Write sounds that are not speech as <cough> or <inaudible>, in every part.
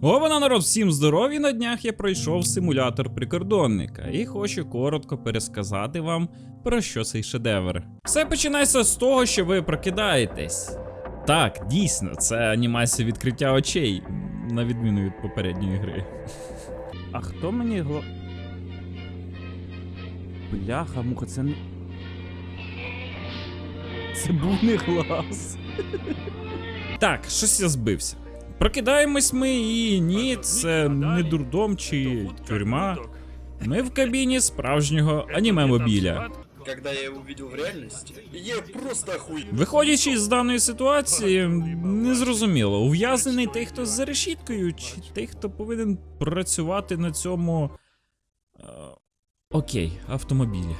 Ована народ, всім здорові! На днях я пройшов симулятор прикордонника і хочу коротко пересказати вам про що цей шедевр. Все починається з того, що ви прокидаєтесь. Так, дійсно, це анімація відкриття очей, на відміну від попередньої гри. А хто мені гло. Бляха, муха, це не. Це був не глаз. <laughs> Так, щось я збився. Прокидаємось ми і ні, це не дурдом чи тюрма. Ми в кабіні справжнього аніме-мобіля. Когда я его увидел в реальности, я просто охуел. Виходячи з даної ситуації, незрозуміло, ув'язнений той, хто за решіткою, чи той, хто повинен працювати на цьому. е, окей, автомобілі.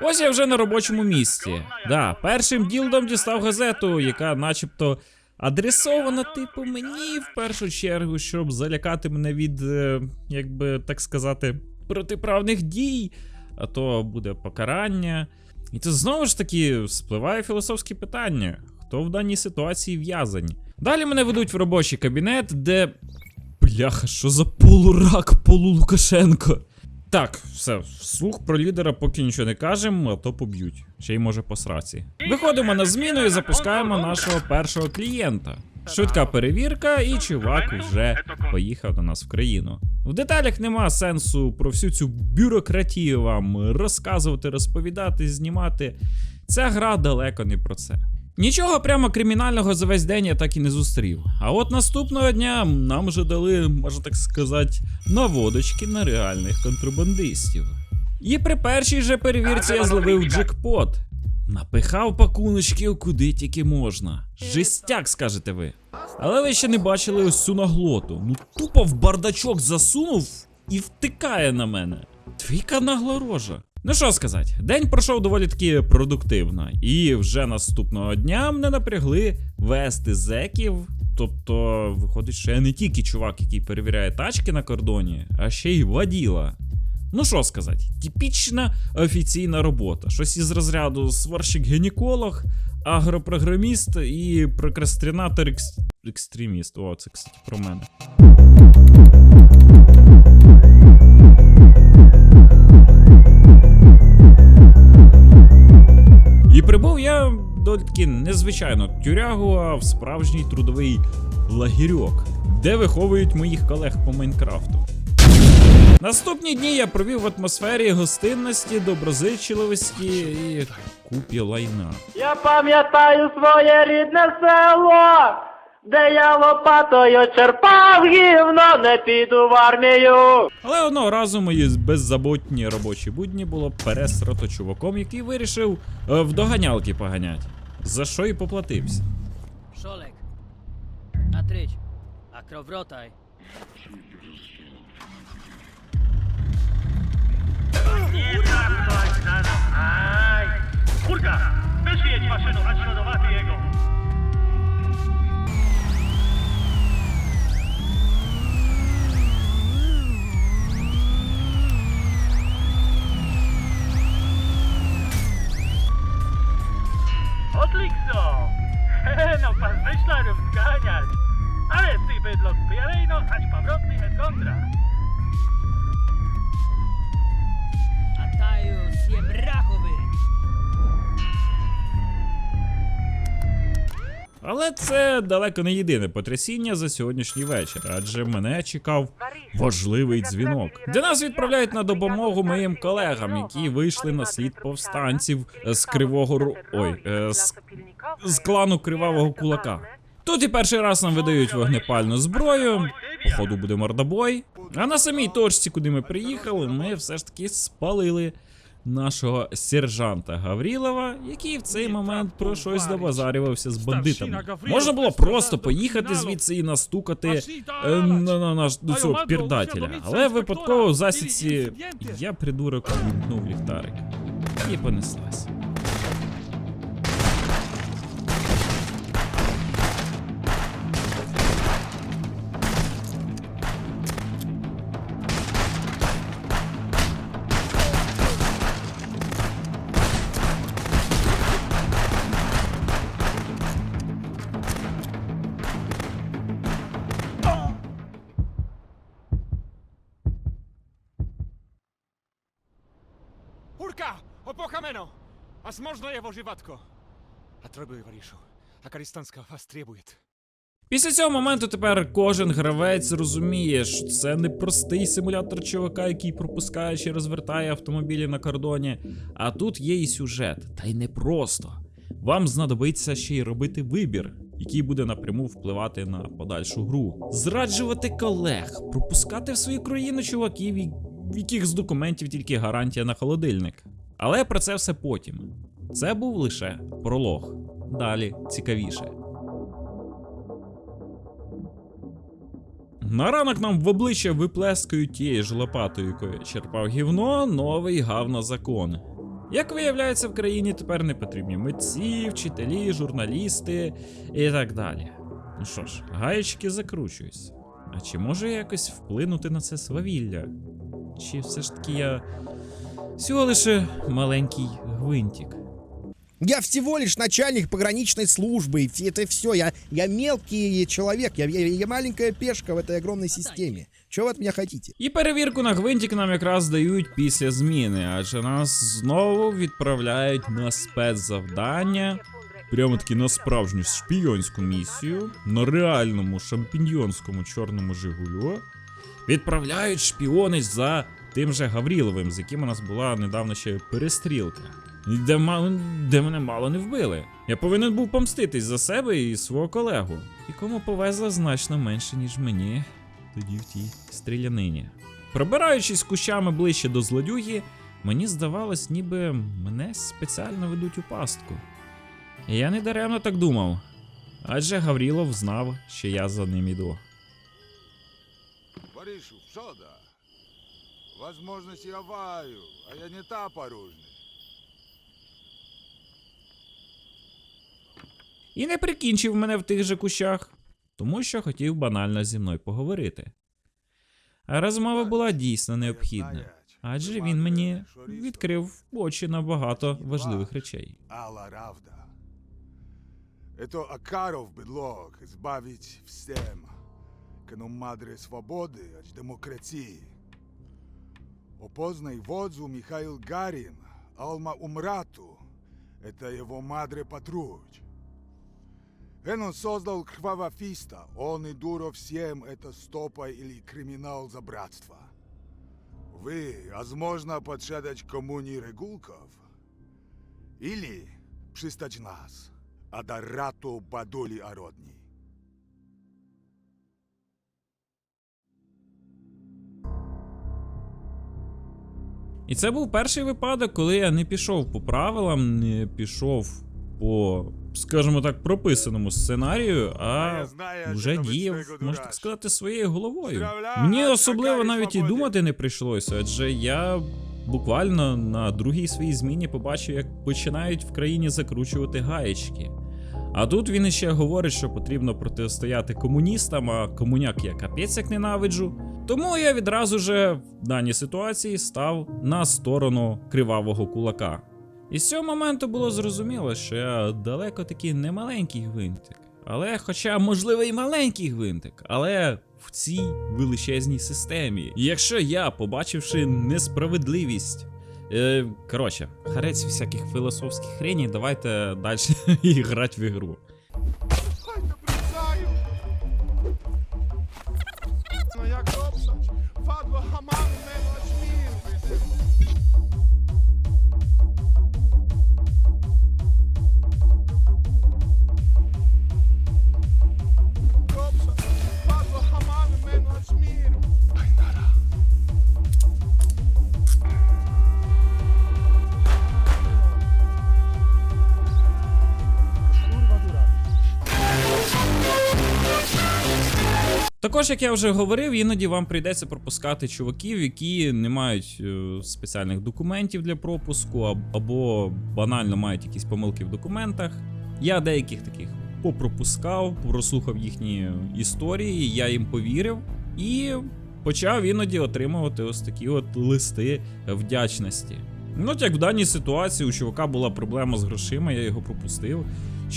Ось я вже на робочому місці. Да, першим ділдом дістав газету, яка начебто адресована, типу, мені в першу чергу, щоб залякати мене від, е, як би так сказати, протиправних дій, а то буде покарання. І тут знову ж таки спливає філософське питання: хто в даній ситуації в'язані? Далі мене ведуть в робочий кабінет, де. Бляха, що за полурак полулукашенко? Так, все, вслух про лідера поки нічого не кажемо, а то поб'ють. Ще й може по сраці. Виходимо на зміну і запускаємо нашого першого клієнта. Швидка перевірка, і чувак вже поїхав до нас в країну. В деталях нема сенсу про всю цю бюрократію вам розказувати, розповідати, знімати. Ця гра далеко не про це. Нічого прямо кримінального за весь день я так і не зустрів. А от наступного дня нам вже дали, можна так сказати, наводочки на реальних контрабандистів. І при першій же перевірці я зловив джекпот. Напихав пакуночків куди тільки можна. Жестяк, скажете ви. Але ви ще не бачили ось цю наглоту. Ну тупо в бардачок засунув і втикає на мене. Твіка нагла рожа. Ну що сказати, день пройшов доволі таки продуктивно, і вже наступного дня мене напрягли вести зеків. Тобто, виходить, що я не тільки чувак, який перевіряє тачки на кордоні, а ще й воділа. Ну що сказати, типічна офіційна робота. Щось із розряду сварщик-гінеколог, агропрограміст і прокрастинатор екс... екстреміст. О, це, кстати, про мене. І прибув я до таки незвичайно тюрягу, а в справжній трудовий лагерьок, де виховують моїх колег по Майнкрафту. Наступні дні я провів в атмосфері гостинності, доброзичливості і купі лайна. Я пам'ятаю своє рідне село, де я лопатою черпав гівно, не піду в армію. Але одного разу мої беззаботні робочі будні було пересрато чуваком, який вирішив е, в доганялки поганять. За що і поплатився. Szolek, Natryć, akrowrotaj. Aj! Kurka! Wyjedź maszyną, naśladowaty jego! Але це далеко не єдине потрясіння за сьогоднішній вечір, адже мене чекав важливий дзвінок, де нас відправляють на допомогу моїм колегам, які вийшли на слід повстанців з кривого ру... ой, е, з... з клану кривавого кулака. Тут і перший раз нам видають вогнепальну зброю. Походу буде мордобой. А на самій точці, куди ми приїхали, ми все ж таки спалили нашого сержанта Гаврілова, який в цей момент про щось добазарювався з бандитами. Можна було просто поїхати звідси і настукати е, на, на наш до цього пірдателя. Але випадково в засідці я придурок відкнув ліхтарик. І понеслась. Kurka! Opocha meno! Возможно, его живатко. Отрабую варишу. А Користанска вас требует. Після цього моменту тепер кожен гравець розуміє, що це не простий симулятор чувака, який пропускає чи розвертає автомобілі на кордоні. А тут є і сюжет, та й не просто. Вам знадобиться ще й робити вибір, який буде напряму впливати на подальшу гру. Зраджувати колег, пропускати в свою країну чуваків, яких з документів тільки гарантія на холодильник. Але про це все потім. Це був лише пролог. Далі цікавіше. На ранок нам в обличчя виплескають тією ж лопатою, якою черпав гівно, новий гав на закон. Як виявляється, в країні тепер не потрібні митці, вчителі, журналісти і так далі. Ну що ж, гаєчки закручуюсь. А чи можу я якось вплинути на це свавілля? Чи все ж таки я всього лише маленький гвинтик? Я всего лишь начальник пограничной службы. и Это все. Я, я мелкий человек. Я, я, я маленькая пешка в этой огромной системе. Чего вы от меня хотите? І перевірку на гвинтик нам якраз дають після зміни, адже нас знову відправляють на спецзавдання. Прямо таки на справжню шпійонську місію, на реальному шампіньйонському чорному Жигулю. Відправляють шпіонить за тим же Гавріловим, з яким у нас була недавно ще перестрілка. Де, мало, де мене мало не вбили. Я повинен був помститись за себе і свого колегу, якому повезло значно менше, ніж мені тоді в тій стрілянині. Пробираючись кущами ближче до злодюги, мені здавалось, ніби мене спеціально ведуть у пастку. Я не даремно так думав, адже Гаврілов знав, що я за ним іду. Варишу, що да? Возможность я ваю, а я не та порожний. І не прикінчив мене в тих же кущах, тому що хотів банально зі мною поговорити. А розмова була дійсно необхідна, адже він мені відкрив очі на багато важливих речей. Алла Равда. Это Акаров бедлог избавить всем. Кану мадре свободы от демократии. Опознай водзу Михаил Гарин, Алма Умрату. Это его мадре Патруч. Он создал Кровофиста. Он и дуро всем это стопа или криминал за братство. Вы, возможно, подшедać коммуни регулков? Или przystać nas, a da ratu І це був перший випадок, коли я не пішов по правилам, не пішов по, скажімо так, прописаному сценарію, а вже діяв, можна так сказати, своєю головою. Мені особливо навіть і думати не прийшлося, адже я буквально на другій своїй зміні побачив, як починають в країні закручувати гаєчки. А тут він іще говорить, що потрібно протистояти комуністам, а комуняк я капець як ненавиджу. Тому я відразу же в даній ситуації став на сторону кривавого кулака. І з цього моменту було зрозуміло, що я далеко таки не маленький гвинтик. Але, хоча, можливо, і маленький гвинтик, але в цій величезній системі. І якщо я, побачивши несправедливість, коротше, харець всяких філософських хреній, давайте далі <laughs> грати в ігру. Також, як я вже говорив, іноді вам прийдеться пропускати чуваків, які не мають е, спеціальних документів для пропуску, або банально мають якісь помилки в документах. Я деяких таких попропускав, прослухав їхні історії, я їм повірив і почав іноді отримувати ось такі от листи вдячності. Ну, як в даній ситуації у чувака була проблема з грошима, я його пропустив.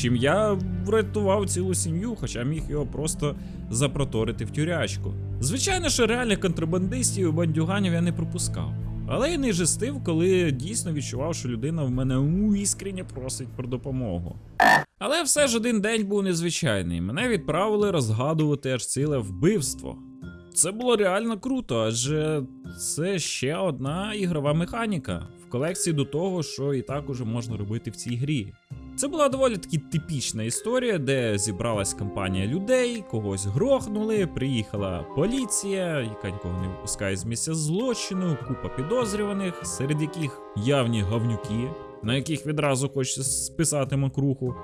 Чим я врятував цілу сім'ю, хоча міг його просто запроторити в тюрячку. Звичайно, що реальних контрабандистів і бандюганів я не пропускав. але й не жестив, коли дійсно відчував, що людина в мене у іскренне просить про допомогу. Але все ж один день був незвичайний. Мене відправили розгадувати аж ціле вбивство. Це було реально круто, адже це ще одна ігрова механіка в колекції до того, що і так уже можна робити в цій грі. Це була доволі таки типічна історія, де зібралась компанія людей, когось грохнули, приїхала поліція, яка нікого не випускає з місця злочину, купа підозрюваних, серед яких явні гавнюки, на яких відразу хочеться списати макруху.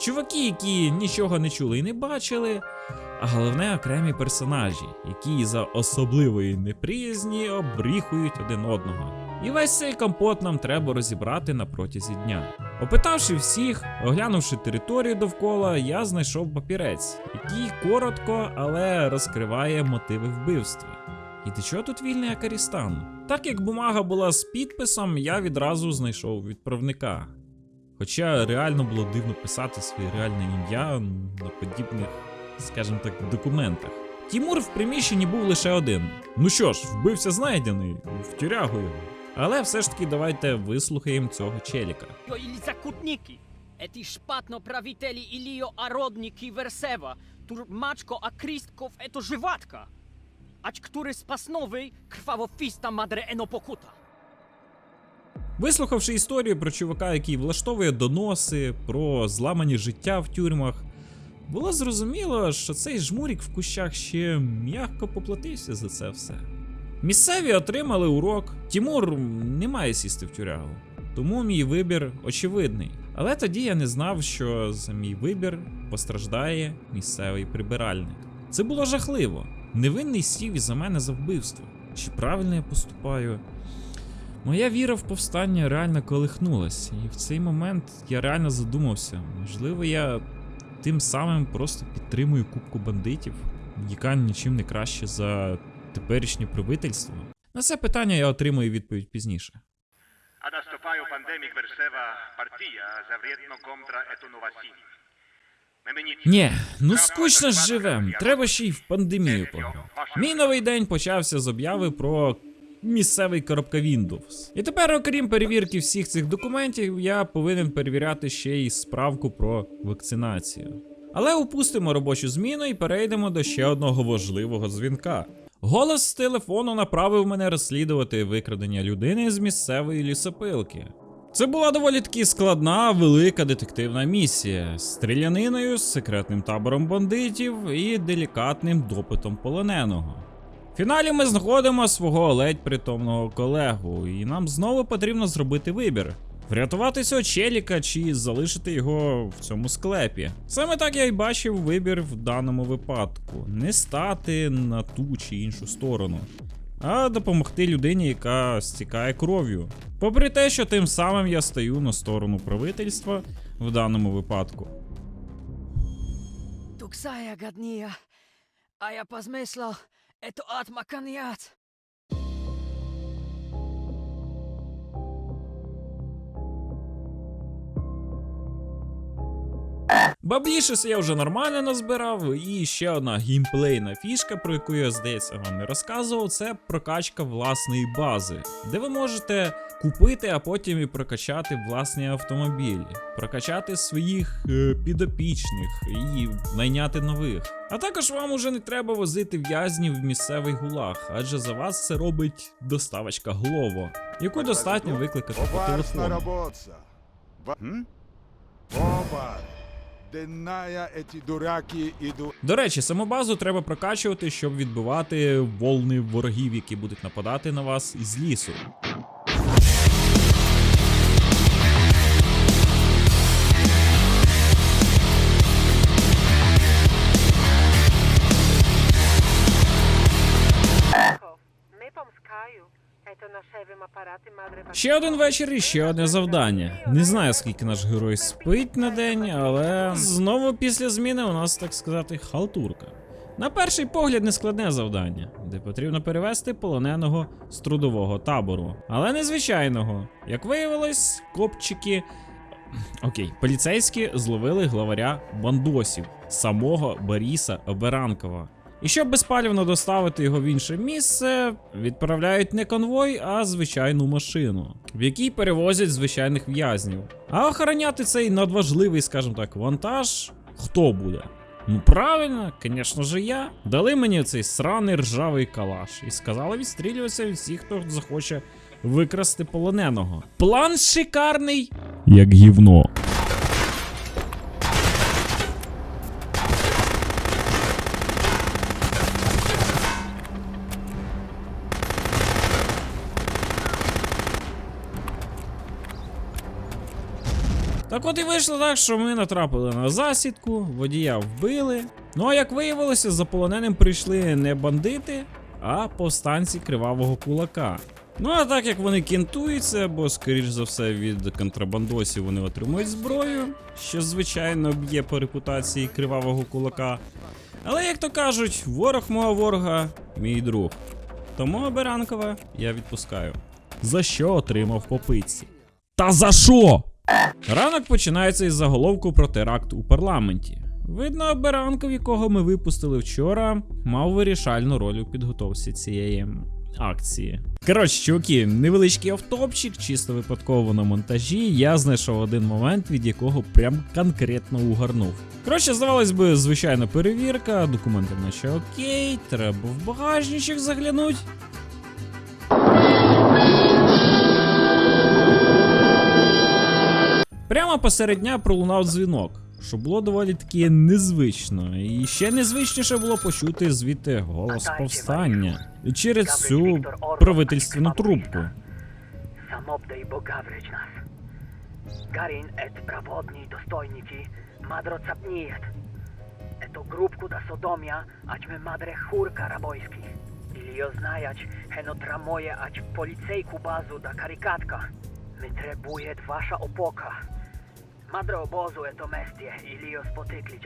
Чуваки, які нічого не чули і не бачили, а головне окремі персонажі, які за особливої неприязні обріхують один одного. І весь цей компот нам треба розібрати на протязі дня. Опитавши всіх, оглянувши територію довкола, я знайшов папірець, який коротко, але розкриває мотиви вбивства. І до чого тут вільний Акарістан? Так як бумага була з підписом, я відразу знайшов відправника. Хоча реально було дивно писати своє реальне ім'я на подібних, скажімо так, документах. Тімур в приміщенні був лише один. Ну що ж, вбився знайдений, в тюрягу його. Але все ж таки давайте вислухаємо цього челіка. Prawiteli ilio a rodniki Wersewa. Tur maczko a kristkov eto żywatka. Ać który spasnowy krwawo fista madre eno pokuta. Вислухавши історію про чувака, який влаштовує доноси про зламані життя в тюрмах, було зрозуміло, що цей жмурік в кущах ще м'яко поплатився за це все. Місцеві отримали урок. Тімур не має сісти в тюрягу, тому мій вибір очевидний. Але тоді я не знав, що за мій вибір постраждає місцевий прибиральник. Це було жахливо. Невинний сів із за мене за вбивство. Чи правильно я поступаю? Моя віра в повстання реально колихнулась, і в цей момент я реально задумався. Можливо, я тим самим просто підтримую кубку бандитів, яка нічим не краще за теперішнє правительство. На це питання я отримую відповідь пізніше. Astopaju pandemik verseva partia zavrietno kontra etu novasini. Ні, ну скучно ж живем, треба ще й в пандемію пограти. Мій новий день почався з обяви про місцевий коробка Windows. І тепер, окрім перевірки всіх цих документів, я повинен перевіряти ще й справку про вакцинацію. Але упустимо робочу зміну і перейдемо до ще одного важливого дзвінка. Голос з телефону направив мене розслідувати викрадення людини з місцевої лісопилки. Це була доволі таки складна, велика детективна місія з стріляниною, з секретним табором бандитів і делікатним допитом полоненого. Фіналі ми знаходимо свого ледь притомного колегу, і нам знову потрібно зробити вибір: врятувати цього челіка чи залишити його в цьому склепі. Саме так я й бачив вибір в даному випадку: не стати на ту чи іншу сторону, а допомогти людині, яка стікає кров'ю. Попри те, що тим самим я стаю на сторону правительства в даному випадку. Tuksaja gadnia. A ja Et toqgħod ma' kanjat. Баблішес я вже нормально назбирав, і ще одна геймплейна фішка, про яку я, здається, вам не розказував, це прокачка власної бази, де ви можете купити, а потім і прокачати власні автомобілі, прокачати своїх е, підопічних і найняти нових. А також вам уже не треба возити в'язнів в місцевий гулаг, адже за вас це робить доставочка Глово, яку достатньо викликати по телефону. Оба. До речі, саму базу треба прокачувати, щоб відбивати волни ворогів, які будуть нападати на вас із лісу. Ще один вечір і ще одне завдання. Не знаю, скільки наш герой спить на день, але знову після зміни у нас, так сказати, халтурка. На перший погляд нескладне завдання, де потрібно перевести полоненого з трудового табору, але незвичайного. Як виявилось, копчики. Окей, поліцейські зловили главаря бандосів, самого Боріса Оберанкова. І щоб безпалівно доставити його в інше місце, відправляють не конвой, а звичайну машину, в якій перевозять звичайних в'язнів. А охороняти цей надважливий, скажімо так, вантаж хто буде? Ну правильно, звісно же, я. Дали мені цей сраний ржавий калаш і сказали відстрілюватися від всіх, хто захоче викрасти полоненого. План шикарний, як гівно. Так от і вийшло так, що ми натрапили на засідку, водія вбили. Ну а як виявилося, за полоненим прийшли не бандити, а повстанці кривавого кулака. Ну а так як вони кінтуються, бо, скоріш за все, від контрабандосів вони отримують зброю, що звичайно б'є по репутації кривавого кулака. Але як то кажуть, ворог мого ворога мій друг. Тому Оберанкова я відпускаю. За що отримав по пиці? Та за що? Ранок починається із заголовку про теракт у парламенті. Видно, Беранков, якого ми випустили вчора, мав вирішальну роль у підготовці цієї акції. Коротше, чуваки, невеличкий автопчик, чисто випадково на монтажі. Я знайшов один момент, від якого прям конкретно угарнув. Коротше, здавалось би, звичайна перевірка, документи наче окей, треба в багажничок заглянуть. Прямо посеред дня пролунав дзвінок, що було доволі таки незвично. І ще незвичніше було почути звідти голос повстання через цю правительственну трубку. Bogawryć nas. Garin et prawodni dostojniki, madro capnijet. Eto grupku da Sodomia, aćme madre hurka rabojski. Ili jo znajać, heno tramoje ać policejku bazu da karikatka. My trebujet wasza opoka. Madre obozu eto mestie, ili jo spotyklić.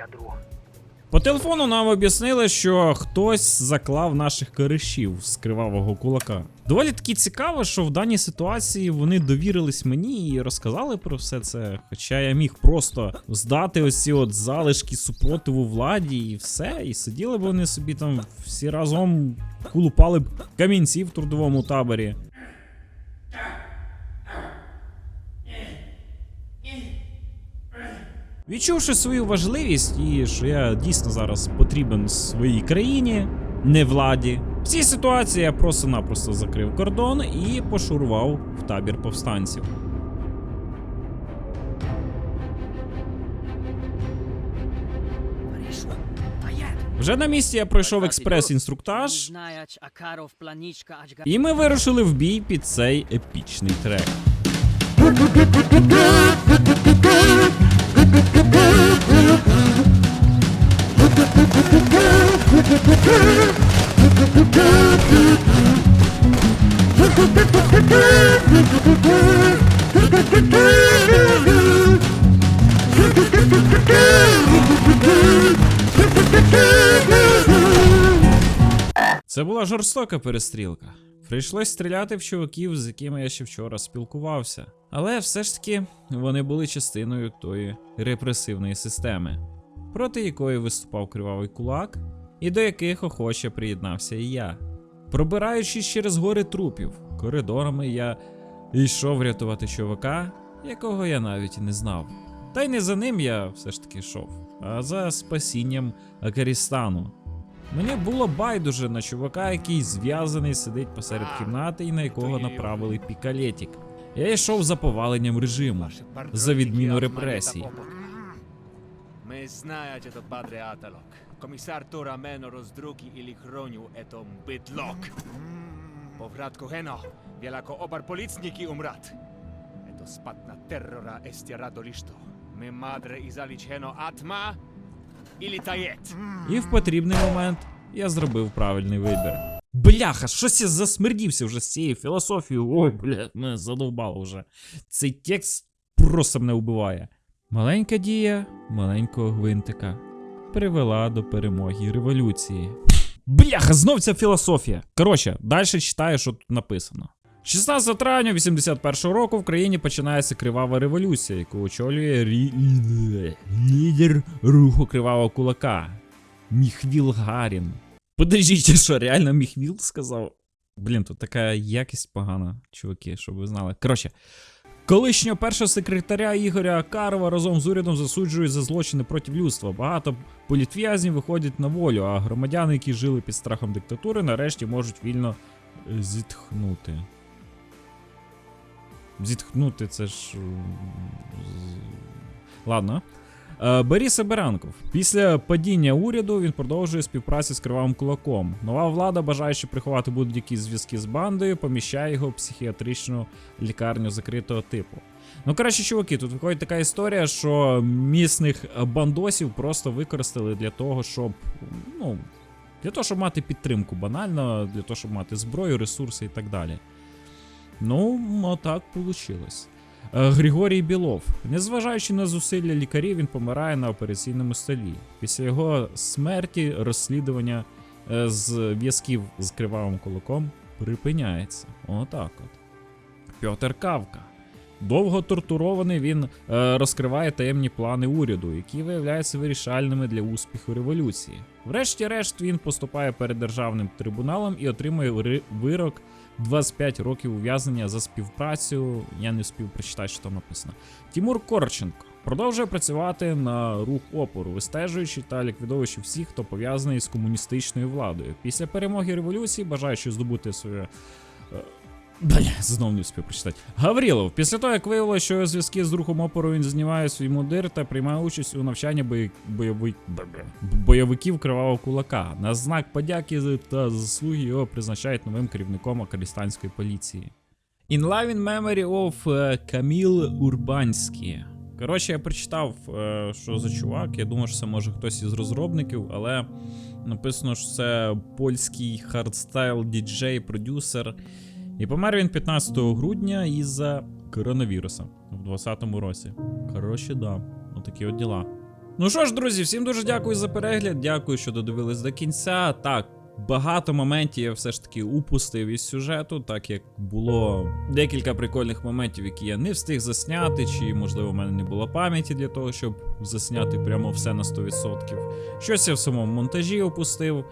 По телефону нам об'яснили, що хтось заклав наших коришів з кривавого кулака. Доволі таки цікаво, що в даній ситуації вони довірились мені і розказали про все це. Хоча я міг просто здати ось ці от залишки супротиву владі і все, і сиділи б вони собі там всі разом кулупали б камінці в трудовому таборі. Відчувши свою важливість і що я дійсно зараз потрібен своїй країні, не владі. В цій ситуації я просто-напросто закрив кордон і пошурував в табір повстанців. Вже на місці я пройшов експрес-інструктаж, і ми вирушили в бій під цей епічний трек. Це була жорстока перестрілка. Прийшлось стріляти в чуваків, з якими я ще вчора спілкувався. Але все ж таки вони були частиною тої репресивної системи, проти якої виступав кривавий кулак, і до яких охоче приєднався і я. Пробираючись через гори трупів, коридорами я йшов рятувати чувака, якого я навіть і не знав. Та й не за ним я все ж таки йшов, а за спасінням Акарістану. Мені було байдуже на чувака, який зв'язаний сидить посеред кімнати і на якого направили пікалетік. Я йшов за поваленням режиму, за відміну репресій. Padre Atalok. Komisar Tora Meno rozdruki ili chronił etom bydlok. Powratko Heno, wielako obar policniki umrat. Eto spatna terrora estia radoliszto. My madre i zalić Heno atma ili tajet. І в потрібний момент я зробив правильний вибір. Бляха, щось я засмердівся вже з цією філософією. Ой, бля, мене задовбало вже. Цей текст просто мене вбиває. Маленька дія маленького гвинтика привела до перемоги революції. Бляха, знов ця філософія. Коротше, далі читаю, що тут написано. 16 травня 81 року в країні починається кривава революція, яку очолює рі... лідер руху кривавого кулака Міхвіл Гарін. Подождіть, що реально Міхвіл сказав? Блін, тут така якість погана, чуваки, щоб ви знали. Коротше, колишнього першого секретаря Ігоря Карова разом з урядом засуджують за злочини проти людства. Багато політв'язнів виходять на волю, а громадяни, які жили під страхом диктатури, нарешті можуть вільно е, зітхнути. Зітхнути, це ж. Ладно. Е, Борис Абаранков. Після падіння уряду він продовжує співпрацю з кривавим кулаком. Нова влада, бажаючи приховати будь-які зв'язки з бандою, поміщає його в психіатричну лікарню закритого типу. Ну, коротше, чуваки, тут виходить така історія, що місних бандосів просто використали для того, щоб. Ну, для того, щоб мати підтримку, банально, для того, щоб мати зброю, ресурси і так далі. Ну, отак вийшло. Е, Григорій Білов. Незважаючи на зусилля лікарів, він помирає на операційному столі. Після його смерті розслідування е, зв'язків з кривавим кулаком припиняється. Отак от. Пьотер Кавка. Довго тортурований він е, розкриває таємні плани уряду, які виявляються вирішальними для успіху революції. Врешті-решт він поступає перед державним трибуналом і отримує ри- вирок 25 років ув'язнення за співпрацю. Я не спів прочитати, що там написано. Тімур Корченко продовжує працювати на рух опору, вистежуючи та ліквідовуючи всіх, хто пов'язаний з комуністичною владою. Після перемоги революції, бажаючи здобути своє. Бля, знов не встиг прочитати. Гаврілов, після того, як виявилося, що зв'язки з рухом опору він знімає свій мундир та приймає участь у навчанні бої... бойови... бойовиків кривавого кулака. На знак подяки та заслуги його призначають новим керівником Акалістанської поліції. In Love in Memory of е, Каміл Урбанський. Коротше, я прочитав, е, що за чувак. Я думаю, що це може хтось із розробників, але написано, що це польський хардстайл діджей, продюсер. І помер він 15 грудня із-за коронавіруса в 2020 році. Коротше, да, отакі от діла. Ну що ж, друзі, всім дуже дякую за перегляд. Дякую, що додивились до кінця. Так, багато моментів я все ж таки упустив із сюжету, так як було декілька прикольних моментів, які я не встиг засняти, чи, можливо, в мене не було пам'яті для того, щоб засняти прямо все на 100%. Щось я в самому монтажі опустив.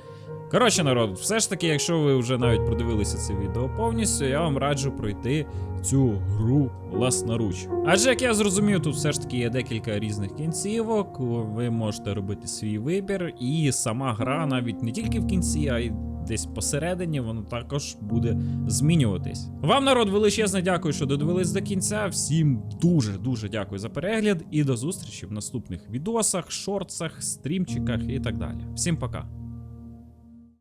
Коротше, народ, все ж таки, якщо ви вже навіть продивилися це відео повністю, я вам раджу пройти цю гру власноруч. Адже як я зрозумів, тут все ж таки є декілька різних кінцівок, ви можете робити свій вибір, і сама гра навіть не тільки в кінці, а й десь посередині воно також буде змінюватись. Вам, народ, величезне дякую, що додивились до кінця. Всім дуже дуже дякую за перегляд і до зустрічі в наступних відосах, шортсах, стрімчиках і так далі. Всім пока.